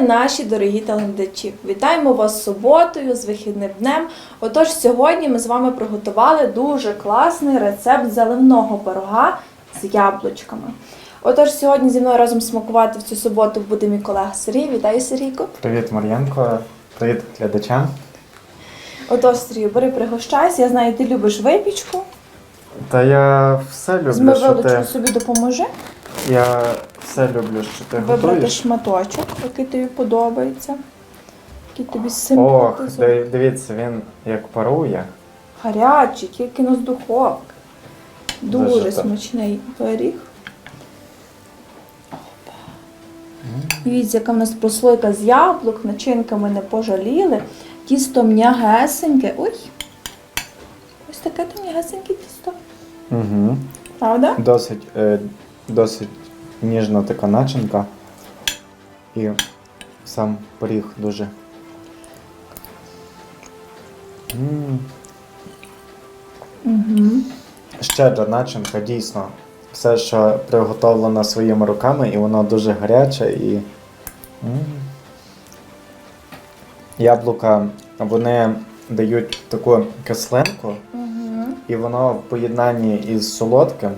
наші дорогі телеглядачі! Вітаємо вас з суботою, з вихідним днем. Отож, сьогодні ми з вами приготували дуже класний рецепт заливного пирога з яблучками. Отож, сьогодні зі мною разом смакувати в цю суботу буде мій колега Сергій. Вітаю, Сергійко. Привіт, Мар'янко. Привіт глядачам. Отож, Сергій, бери пригощайся. Я знаю, ти любиш випічку. Та я все люблю, що Змивилочку ти. собі допоможи Я все люблю, що ти вибрати готуєш. шматочок, який тобі подобається, який тобі Ох, симпатизує. ди- дивіться, він як парує. Гарячий, тільки ну з духовки. Дуже Дуже так. смачний пиріг. Опа. Дивіться, яка в нас прослойка з яблук, начинка ми не пожаліли. Тісто м'ягесеньке. Ой. Ось таке то м'ягесеньке тісто. Угу. Правда? Досить, е, досить ніжна така начинка. І сам пиріг дуже. м Угу. Щедра начинка, дійсно. Все, що приготовлено своїми руками, і воно дуже гаряче і. м. Яблука вони дають таку кислинку, Угу. і воно в поєднанні із солодким.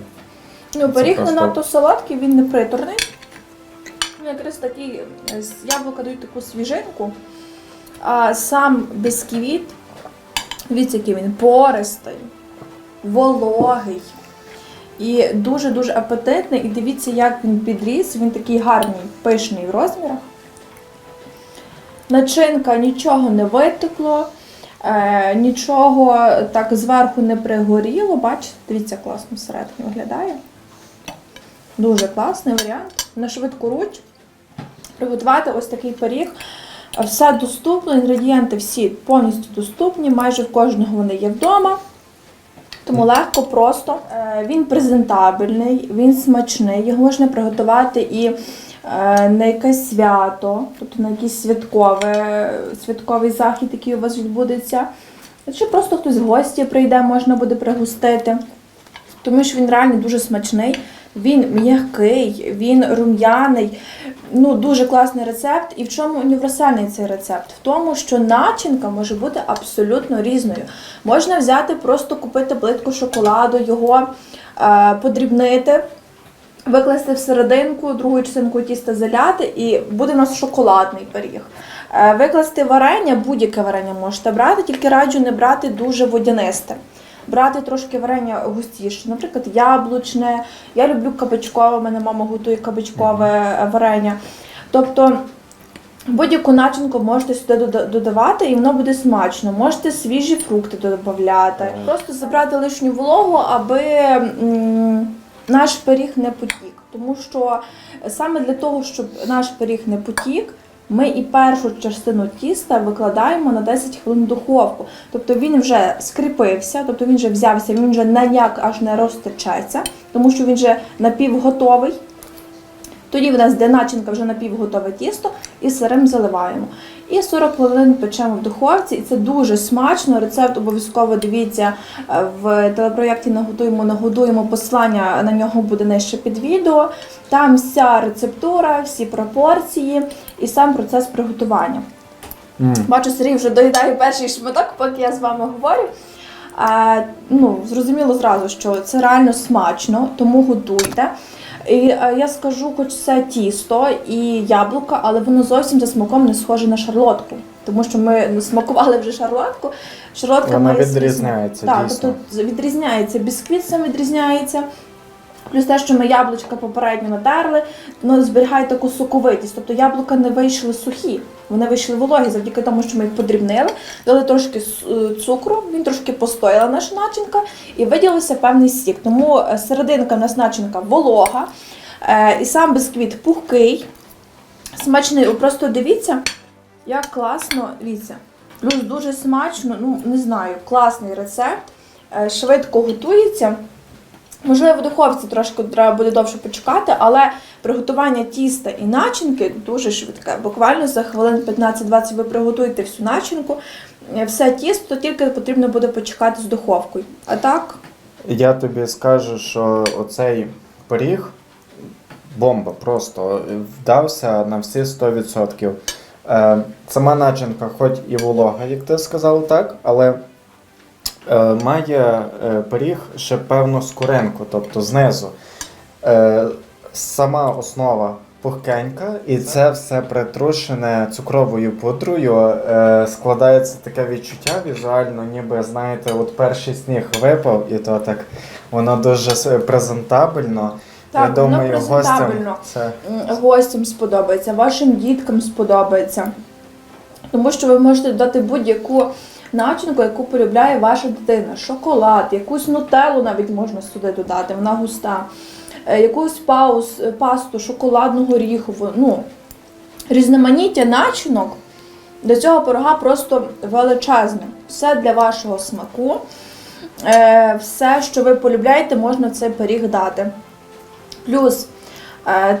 Ну, пиріг не надто солодкий, він не приторний. Якраз такий е, з яблука дають таку свіжинку. А сам бісквіт, дивіться, який він пористий, вологий і дуже-дуже апетитний. І дивіться, як він підріс. Він такий гарний, пишний в розмірах. Начинка нічого не витекло, е, нічого так зверху не пригоріло. Бачите, дивіться, класно всередині виглядає. Дуже класний варіант. На швидку руч приготувати ось такий пиріг. Все доступно, інгредієнти всі повністю доступні, майже в кожного вони є вдома. Тому легко, просто. Е, Він презентабельний, він смачний, його можна приготувати і е, на якесь свято, тобто на якийсь святкове, святковий захід, який у вас відбудеться. Якщо просто хтось в гості прийде, можна буде пригостити. Тому що він реально дуже смачний, він м'який, він рум'яний. Ну, дуже класний рецепт. І в чому універсальний цей рецепт? В тому, що начинка може бути абсолютно різною. Можна взяти, просто купити плитку шоколаду, його е, подрібнити, викласти всерединку, другу частинку тіста заляти, і буде у нас шоколадний пиріг. Е, Викласти варення, будь-яке варення можете брати, тільки раджу не брати дуже водянисте. Брати трошки варення густіше, наприклад, яблучне. Я люблю кабачкове, мене мама готує кабачкове е, варення. Тобто будь-яку начинку можете сюди додавати, і воно буде смачно. Можете свіжі фрукти додати. Просто забрати лишню вологу, аби наш пиріг не потік. Тому що саме для того, щоб наш пиріг не потік, ми і першу частину тіста викладаємо на 10 хвилин в духовку. Тобто він вже скріпився, тобто він вже взявся, він вже ніяк аж не розтечеться, тому що він вже напівготовий. Тоді в нас де начинка вже напівготове тісто і сирим заливаємо. І 40 хвилин печемо в духовці, і це дуже смачно. Рецепт обов'язково дивіться е, в телепроєкті Наготуємо, нагодуємо. Посилання на нього буде нижче під відео. Там вся рецептура, всі пропорції і сам процес приготування. М. Бачу, Сергій вже доїдає перший шматок, поки я з вами говорю. Е, ну, зрозуміло зразу, що це реально смачно, тому готуйте. І е, я скажу, хоч це тісто і яблука, але воно зовсім за смаком не схоже на шарлотку. Тому що ми смакували вже шарлотку. Шарлотка Вона має відрізняється. Так, дійсно. тобто відрізняється, бісквіт сам відрізняється. Плюс те, що ми яблучка попередньо натерли, воно зберігає таку соковитість. Тобто яблука не вийшли сухі, вони вийшли вологі завдяки тому, що ми їх подрібнили, дали трошки е, цукру, він трошки постояла наша начинка і виділився певний сік. Тому е, серединка в нас начинка волога, е, і сам бісквіт пухкий, смачний. Просто дивіться, як класно, дивіться. Плюс дуже смачно, ну не знаю, класний рецепт, швидко готується. Можливо, в духовці трошки треба буде довше почекати, але приготування тіста і начинки дуже швидке. Буквально за хвилин 15-20 ви приготуєте всю начинку, е, все тісто, тільки потрібно буде почекати з духовкою. А так, Я тобі скажу, що оцей пиріг бомба, просто вдався на всі 100%. Е, сама начинка, хоч і волога, як ти сказав, так, але має е, пиріг ще певну скоринку, тобто знизу. Е, сама основа пухкенька, і це все притрушене цукровою пудрою. Е, складається таке відчуття візуально, ніби знаєте, от перший сніг випав, і то так воно дуже презентабельно. Так, Я воно думаю, гостям це гостям сподобається, вашим діткам сподобається. Тому що ви можете додати будь-яку начинку, яку полюбляє ваша дитина. Шоколад, якусь нутеллу навіть можна сюди додати, вона густа. Е, Якусь пауз, е, пасту, шоколадну горіхову. Ну, різноманіття начинок до цього пирога просто величезне. Все для вашого смаку. Е, Все, що ви полюбляєте, можна в цей пиріг дати. Плюс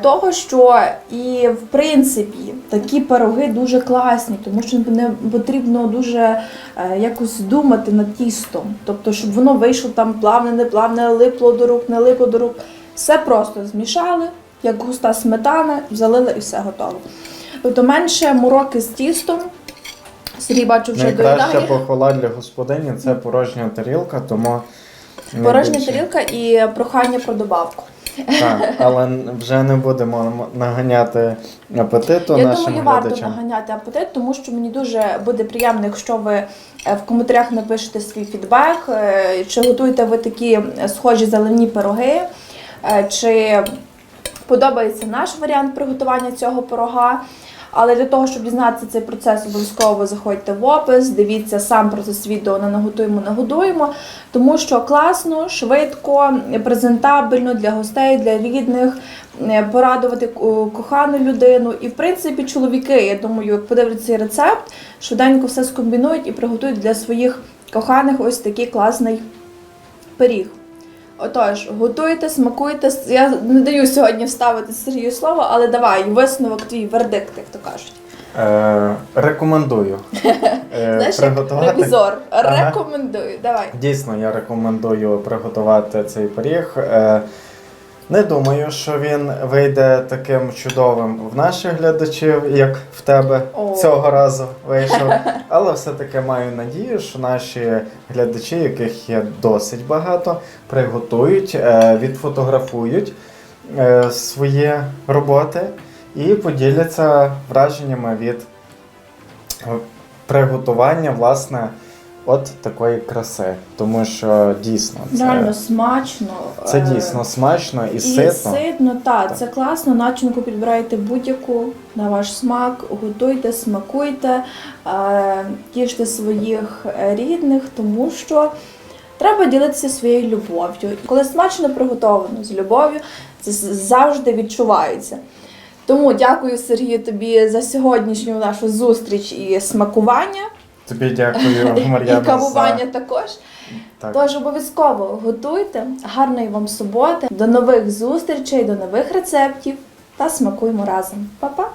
того, що і в принципі такі пироги дуже класні, тому що не потрібно дуже е, якось думати над тістом. Тобто, щоб воно вийшло там плавне, не плавне, липло до рук, не липло до рук. Все просто змішали, як густа сметана, залили і все готово. Тобто менше мороки з тістом. Сергій бачу вже найкраща похвала для господині це порожня тарілка, тому Порожня тарілка і прохання про добавку. Так, але вже не будемо наганяти апетиту Я нашим думаю, варто глядачам. наганяти апетит, тому що мені дуже буде приємно, якщо ви е, в коментарях напишете свій фідбек, е, чи готуєте ви такі схожі зелені пироги, е, чи подобається наш варіант приготування цього пирога. Але для того, щоб дізнатися цей процес, обов'язково заходьте в опис, дивіться сам процес відео на наготуємо, нагодуємо, тому що класно, швидко, презентабельно для гостей, для рідних, е, порадувати кохану людину. І в принципі, чоловіки, я думаю, як подивляться цей рецепт, швиденько все скомбінують і приготують для своїх коханих ось такий класний пиріг. Отож, готуйте, смакуйте. Я не даю сьогодні вставити Сергію слово, але давай, висновок твій, вердикт, як то кажуть. Е, рекомендую е, Знаєш, як приготувати. ревізор. Ага. Рекомендую. Давай. Дійсно, я рекомендую приготувати цей пиріг. Е, Не думаю, що він вийде таким чудовим в наших глядачів, як в тебе О. цього разу вийшов. Але все-таки маю надію, що наші глядачі, яких є досить багато, приготують, е, відфотографують е, свої роботи і поділяться враженнями від приготування, власне, от такої краси. Тому що дійсно це, Реально смачно. це е, дійсно смачно і, І ситно. ситно, так, Так. це класно. Начинку підбирайте будь-яку на ваш смак, готуйте, смакуйте, тіште своїх е, рідних, тому що треба ділитися своєю любов'ю. Коли смачно приготовано з любов'ю, це завжди відчувається. Тому дякую Сергію тобі за сьогоднішню нашу зустріч і смакування, Тобі дякую, і кавування за... також. Так. Тож обов'язково готуйте, гарної вам суботи, до нових зустрічей, до нових рецептів та смакуємо разом. Па-па!